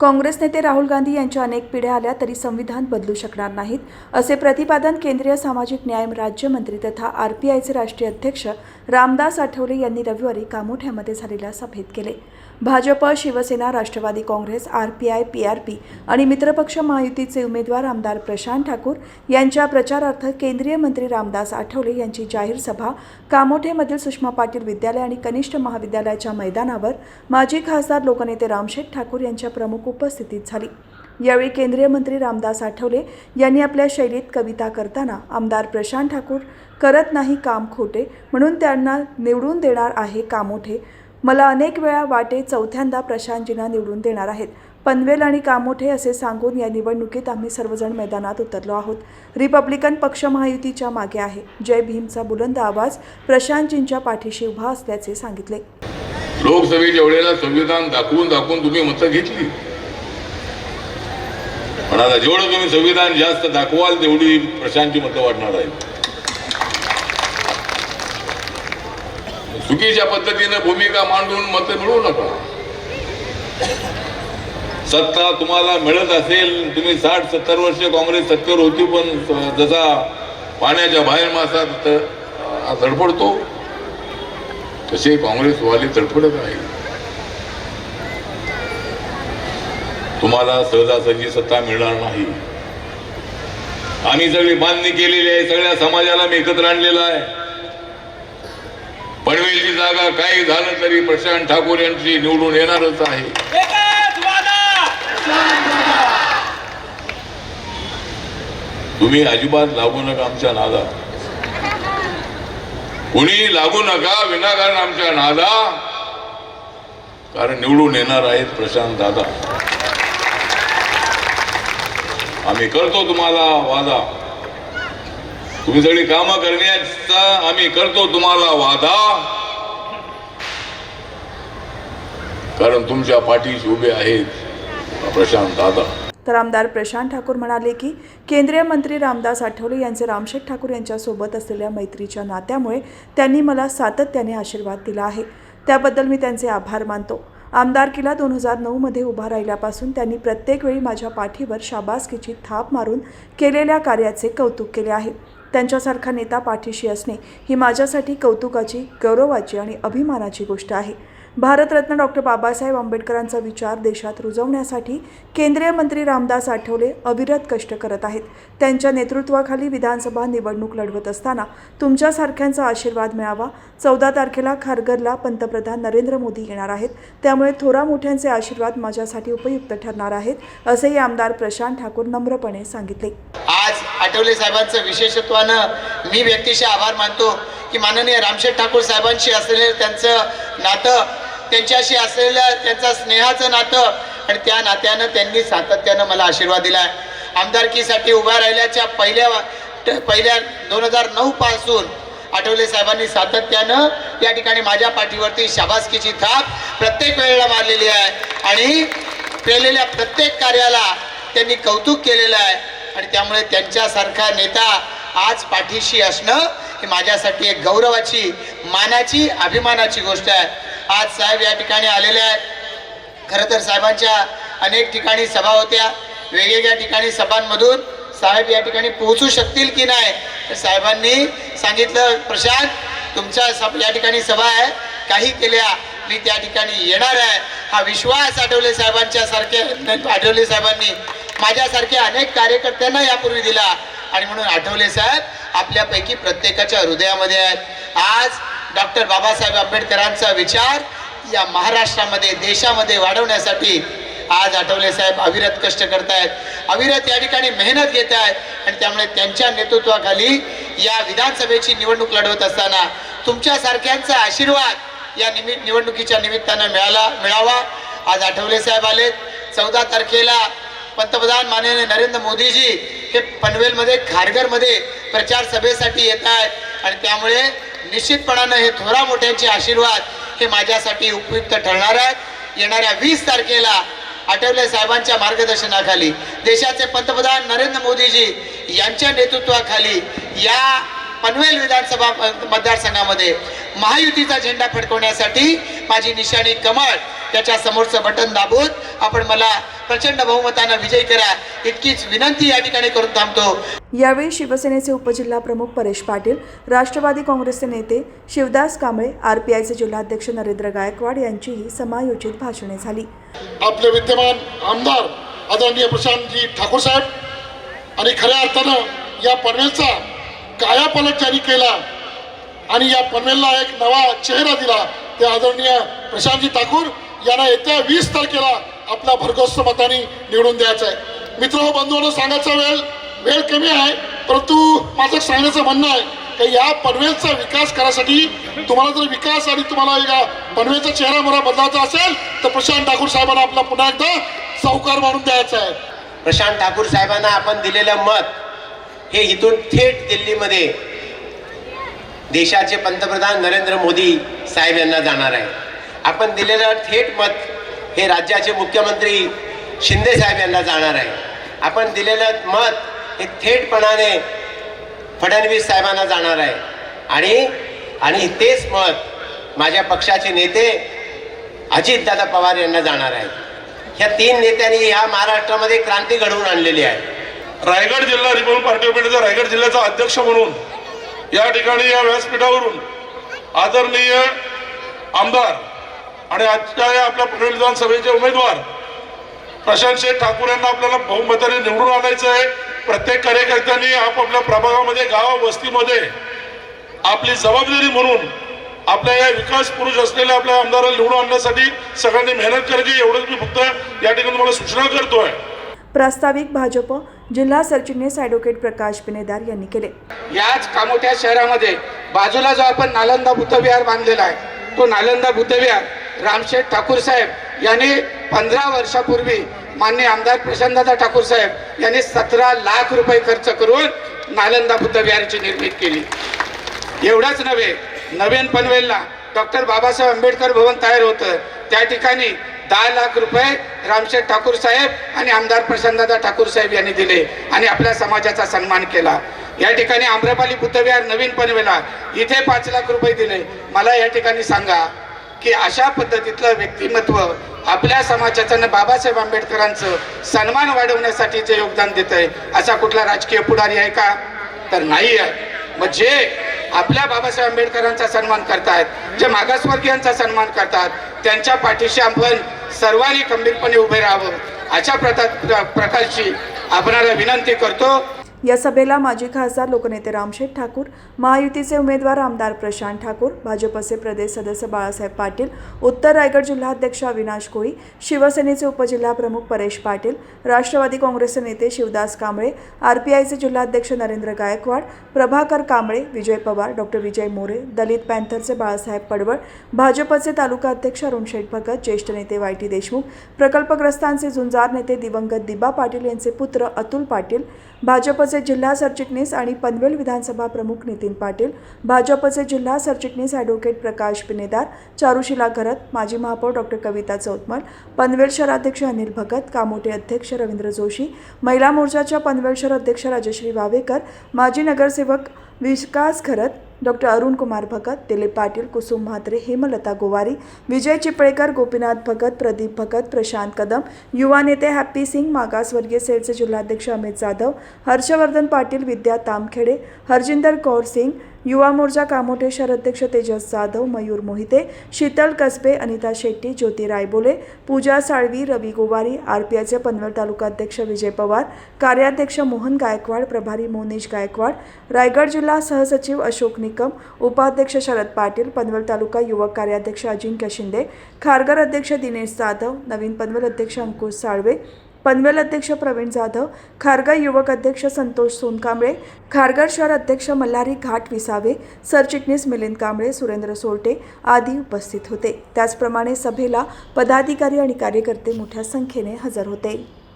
काँग्रेस नेते राहुल गांधी यांच्या अनेक पिढ्या आल्या तरी संविधान बदलू शकणार नाहीत असे प्रतिपादन केंद्रीय सामाजिक न्याय राज्यमंत्री तथा आर पी आयचे राष्ट्रीय अध्यक्ष रामदास आठवले यांनी रविवारी कामोठ्यामध्ये झालेल्या सभेत केले. Bhajap Shiv Sena Rashtrawadi Congress R P I P R P आणि मित्रपक्ष महायुतीचे उमेदवार आमदार प्रशांत ठाकूर यांच्या प्रचारार्थ केंद्रीय मंत्री रामदास आठवले यांची जाहीर सभा कामोठेमधील सुषमा पाटील विद्यालय आणि कनिष्ठ महाविद्यालयाच्या मैदानावर माजी खासदार लोकनेते रामशेठ ठाकूर यांच्या प्रमुख उपस्थितीत झाली. यावेळी केंद्रीय मंत्री रामदास आठवले यांनी आपल्या शैलीत कविता करताना आमदार प्रशांत ठाकूर करत नाही काम खोटे म्हणून त्यांना निवडून देणार आहे कामोठे मला अनेक वेळा वाटे चौथ्यांदा प्रशांतजींना निवडून देणार आहेत. पनवेल आणि कामोठे असे सांगून या निवडणुकीत आम्ही सर्वजण मैदानात उतरलो आहोत. रिपब्लिकन पक्ष महायुतीच्या मागे आहे. जय भीमचा बुलंद आवाज प्रशांतजींच्या पाठीशी उभा असल्याचे सांगितले. लोकसभेच्या वेळेला संविधान दाखवून दाखवून तुम्ही मतं घेतली. पण आता जेवढं तुम्ही संविधान जास्त दाखवाल तेवढी प्रशांतची मतं वाढणार आहेत. चुकीच्या पद्धतीने भूमिका मांडून मत मिळवू नका. सत्ता तुम्हाला मिळत असेल तुम्ही साठ सत्तर वर्ष काँग्रेस सत्तर होती पण जसा पाण्याच्या बाहेर मासा त- धडपडतो तसे काँग्रेसवाले तडफडत आहे. तुम्हाला सहजासहजी सत्ता मिळणार नाही. आम्ही सगळी बांधणी केलेली आहे सगळ्या समाजाला मी एकत्र आणलेला आहे. पनवेलची जागा काही झालं तरी प्रशांत ठाकूर यांची निवडून येणारच आहे. तुम्ही अजिबात लागू नका आमच्या नादा. कुणी लागू नका विनाकारण आमच्या नादा. कारण निवडून येणार आहेत प्रशांत दादा. आम्ही करतो तुम्हाला वादा. तुम्ही सगळी कामं करण्याचा आम्ही करतो तुम्हाला वादा. कारण तुमच्या पाठीशी उभे आहेत प्रशांत दादा. तर आमदार प्रशांत ठाकूर म्हणाले की केंद्रीय मंत्री रामदास आठवले यांचे रामशेठ ठाकूर यांच्यासोबत असलेल्या मैत्रीच्या नात्यामुळे त्यांनी मला सातत्याने आशीर्वाद दिला आहे. त्याबद्दल मी त्यांचे आभार मानतो. आमदारकीला दोन हजार नऊमध्ये उभा राहिल्यापासून त्यांनी प्रत्येक वेळी माझ्या पाठीवर शाबासकीची थाप मारून केलेल्या कार्याचे कौतुक केले आहे. त्यांच्यासारखा नेता पाठीशी असणे ही माझ्यासाठी कौतुकाची गौरवाची आणि अभिमानाची गोष्ट आहे. भारतरत्न डॉक्टर बाबासाहेब आंबेडकरांचा विचार देशात रुजवण्यासाठी केंद्रीय मंत्री रामदास आठवले अविरत कष्ट करत आहेत. त्यांच्या नेतृत्वाखाली विधानसभा निवडणूक लढवत असताना तुमच्यासारख्यांचा आशीर्वाद मिळावा. चौदा तारखेला खारघरला पंतप्रधान नरेंद्र मोदी येणार आहेत. त्यामुळे थोरा मोठ्यांचे आशीर्वाद माझ्यासाठी उपयुक्त ठरणार आहेत असेही आमदार प्रशांत ठाकूर नम्रपणे सांगितले. आज आठवले साहेबांचं विशेषत्वानं मी व्यक्तिशः आभार मानतो की माननीय रामशेठ ठाकूर साहेबांशी असलेलं त्यांचं नातं त्यांच्याशी असलेलं त्यांचं स्नेहाचं नातं आणि त्या नात्यानं त्यांनी सातत्यानं मला आशीर्वाद दिला आहे आमदारकीसाठी उभ्या राहिल्याच्या पहिल्या पहिल्या दोन हजार नऊ पासून आठवले साहेबांनी सातत्यानं या ठिकाणी माझ्या पाठीवरती शाबासकीची थाप प्रत्येक वेळेला मारलेली आहे आणि केलेल्या प्रत्येक कार्याला त्यांनी कौतुक केलेलं आहे. आणि त्यामुळे त्यांच्यासारखा नेता आज पाठीशी असणं ही माझ्यासाठी एक गौरवाची मानाची अभिमानाची गोष्ट आहे. आज साहेब या ठिकाणी आलेले आहेत. खरं तर साहेबांच्या अनेक ठिकाणी सभा होत्या. वेगवेगळ्या ठिकाणी सभांमधून साहेब या ठिकाणी पोहोचू शकतील की नाही तर साहेबांनी सांगितलं. प्रशांत तुमच्या सब या ठिकाणी सभा आहे. काही केल्या मी त्या ठिकाणी येणार आहे. हा विश्वास आठवले साहेबांच्या सारखे आठवले साहेबांनी. माझ्यासारख्या अनेक कार्यकर्त्यांना यापूर्वी दिला. आणि म्हणून आठवले साहेब आपल्यापैकी प्रत्येकाच्या हृदयामध्ये आहेत आज डॉक्टर बाबासाहेब आंबेडकरांचा विचार या महाराष्ट्रामध्ये देशामध्ये वाढवण्यासाठी आज आठवले साहेब अविरत कष्ट करतायत. अविरत या ठिकाणी मेहनत घेत आहेत आणि त्यामुळे त्यांच्या नेतृत्वाखाली या विधानसभेची निवडणूक लढवत असताना तुमच्यासारख्यांचा आशीर्वाद या निमि निवडणुकीच्या निमित्तानं मिळाला मिळावा. आज आठवले साहेब आलेत. चौदा तारखेला पंतप्रधान माननीय नरेंद्र मोदीजी हे पनवेलमध्ये खारघरमध्ये प्रचार सभेसाठी येत आहेत. आणि त्यामुळे निश्चितपणानं हे थोरा मोठ्यांचे आशीर्वाद हे माझ्यासाठी उपयुक्त ठरणार आहेत. येणाऱ्या वीस तारखेला आठवले साहेबांच्या मार्गदर्शनाखाली देशाचे पंतप्रधान नरेंद्र मोदीजी यांच्या नेतृत्वाखाली या पनवेल विधानसभा मतदारसंघामध्ये महायुतीचा झेंडा फडकवण्यासाठी माझी निशाणी कमळ त्याच्या समोरचं बटन दाबून आपण मला प्रचंड बहुमतानं विजयी करा इतकीच विनंती या ठिकाणी करून थांबतो. यावेळी शिवसेनेचे उपजिल्हा प्रमुख परेश पाटील राष्ट्रवादी काँग्रेसचे नेते शिवदास कांबळे आरपीआयचे जिल्हाध्यक्ष नरेंद्र गायकवाड यांचीही समायोजित भाषणे झाली. आपले विद्यमान आमदार आदरणीय प्रशांतजी ठाकूर साहेब आणि खऱ्या अर्थानं या पनवेलचा कायापालट ज्यांनी केला आणि या पनवेलला एक नवा चेहरा दिला ते आदरणीय प्रशांतजी ठाकूर यांना येत्या वीस तारखेला आपला भरघोस मताने निवडून द्यायचं आहे. मित्र हो बंधूंना सांगायचा वेळ वेळ कमी आहे परंतु माझं एक सांगण्याचं म्हणणं आहे की या पनवेलचा विकास करायसाठी तुम्हाला जर विकास आणि तुम्हाला या पनवेलचा चेहरा मला बदलायचा असेल तर प्रशांत ठाकूर साहेबांना आपला पुन्हा एकदा सावकार मानून द्यायचा आहे. प्रशांत ठाकूर साहेबांना आपण दिलेलं मत हे इथून थेट दिल्लीमध्ये देशाचे पंतप्रधान नरेंद्र मोदी साहेब यांना जाणार आहे. आपण दिलेलं थेट मत हे राज्याचे मुख्यमंत्री शिंदे साहेब यांना जाणार आहे. आपण दिलेलं मत हे थेटपणाने फडणवीस साहेबांना जाणार आहे. आणि आणि तेच मत माझ्या पक्षाचे नेते अजितदादा पवार यांना जाणार आहे ह्या तीन नेत्यांनी ह्या महाराष्ट्रामध्ये क्रांती घडवून आणलेली आहे. रायगड जिल्हा रिपब्लिक पार्टी ऑफ इंडियाचा रायगड जिल्ह्याचा अध्यक्ष म्हणून या ठिकाणी या व्यासपीठावरून आदरणीय आमदार आणि आजच्या या आपल्या पनवेल विधानसभेचे उमेदवार प्रशांत शेठ ठाकूर यांना आपल्याला बहुमताने निवडून आणायचं आहे. प्रत्येक कार्यकर्त्यांनी आपापल्या प्रभागामध्ये गाव वस्तीमध्ये आपली जबाबदारी म्हणून आपल्या या विकास पुरुष असलेल्या आपल्या आमदाराला निवडून आणण्यासाठी सगळ्यांनी मेहनत करायची. एवढंच मी फक्त या ठिकाणी तुम्हाला सूचना करतोय. प्रास्ताविक भाजप जिल्हा सरचिटणीस ॲडव्होकेट प्रकाश पिनेदार यांनी केले. याच कामोठ्या शहरामध्ये बाजूला जो आपण नालंदा बुद्धविहार बांधलेला आहे तो नालंदा बुद्धविहार रामशेठ ठाकूर साहेब यांनी पंधरा वर्षापूर्वी मान्य आमदार प्रशांतदादा ठाकूर साहेब यांनी सतरा लाख रुपये खर्च करून नालंदा बुद्धविहाराची निर्मिती केली. एवढंच नव्हे नवीन पनवेलला डॉक्टर बाबासाहेब आंबेडकर भवन तयार होतं. त्या ठिकाणी दहा लाख रुपये रामशेठ ठाकूर साहेब आणि आमदार प्रशांतदादा ठाकूर साहेब यांनी दिले आणि आपल्या समाजाचा सन्मान केला. या ठिकाणी आम्रपाली बुद्धविहार नवीन पनवेला इथे पाच लाख रुपये दिले. मला या ठिकाणी सांगा की अशा पद्धतीतलं व्यक्तिमत्व आपल्या समाजाचं आणि बाबासाहेब आंबेडकरांचं सन्मान वाढवण्यासाठी जे योगदान देत आहे असा कुठला राजकीय पुढारी आहे का? तर नाही आहे. मग जे आपल्या बाबासाहेब आंबेडकरांचा सन्मान करतायत जे मागासवर्गीयांचा सन्मान करतात त्यांच्या पाठीशी आपण सर्वांनी खंबीरपणे उभे राहावं अशा प्रता प्रकारची आपणाला विनंती करतो. या सभेला माजी खासदार लोकनेते रामशेठ ठाकूर महायुतीचे उमेदवार आमदार प्रशांत ठाकूर भाजपचे प्रदेश सदस्य बाळासाहेब पाटील उत्तर रायगड जिल्हाध्यक्ष अविनाश कोळी शिवसेनेचे उपजिल्हा प्रमुख परेश पाटील राष्ट्रवादी काँग्रेसचे नेते शिवदास कांबळे आरपीआयचे जिल्हाध्यक्ष नरेंद्र गायकवाड प्रभाकर कांबळे विजय पवार डॉक्टर विजय मोरे दलित पॅन्थरचे बाळासाहेब पडवळ भाजपचे तालुका अध्यक्ष अरुण शेठ भगत ज्येष्ठ नेते वाय टी देशमुख प्रकल्पग्रस्तांचे झुंजार नेते दिवंगत दिबा पाटील यांचे पुत्र अतुल पाटील भाजपचे जिल्हा सरचिटणीस आणि पनवेल विधानसभा प्रमुख नितीन पाटील भाजपचे जिल्हा सरचिटणीस ॲडव्होकेट प्रकाश पिनेदार चारुशिला घरत माजी महापौर डॉक्टर कविता चौतमल पनवेल शहराध्यक्ष अनिल भगत कामोटे अध्यक्ष रवींद्र जोशी महिला मोर्चाच्या पनवेल शहर अध्यक्ष राजश्री वावेकर माजी नगरसेवक विकास खरत डॉक्टर अरुण कुमार भगत दिलीप पाटील कुसुम म्हात्रे हेमलता गोवारी विजय चिपळेकर गोपीनाथ भगत प्रदीप भगत प्रशांत कदम युवा नेते हॅप्पी सिंग मागासवर्गीय सेलचे जिल्हाध्यक्ष अमित जाधव हर्षवर्धन पाटील विद्या तामखेडे हरजिंदर कौर सिंग युवा मोर्चा कामोठे शहराध्यक्ष तेजस जाधव मयूर मोहिते शीतल कसबे अनिता शेट्टी ज्योती रायबोले पूजा साळवी रवी गोवारी आरपीआयचे पनवेल तालुका अध्यक्ष विजय पवार कार्याध्यक्ष मोहन गायकवाड प्रभारी मोनीश गायकवाड रायगड जिल्हा सहसचिव अशोक निकम उपाध्यक्ष शरद पाटील पनवेल तालुका युवक कार्याध्यक्ष अजिंक्य शिंदे खारघर अध्यक्ष दिनेश जाधव नवीन पनवेल अध्यक्ष अंकुश साळवे पनवेल अध्यक्ष प्रवीण जाधव खारघर युवक अध्यक्ष संतोष सोनकांबळे खारघर शहर अध्यक्ष मल्हारी घाट विसावे सरचिटणीस मिलिंद कांबळे सुरेंद्र सोरटे आदी उपस्थित होते. त्याचप्रमाणे सभेला पदाधिकारी आणि कार्यकर्ते मोठ्या संख्येने हजर होते.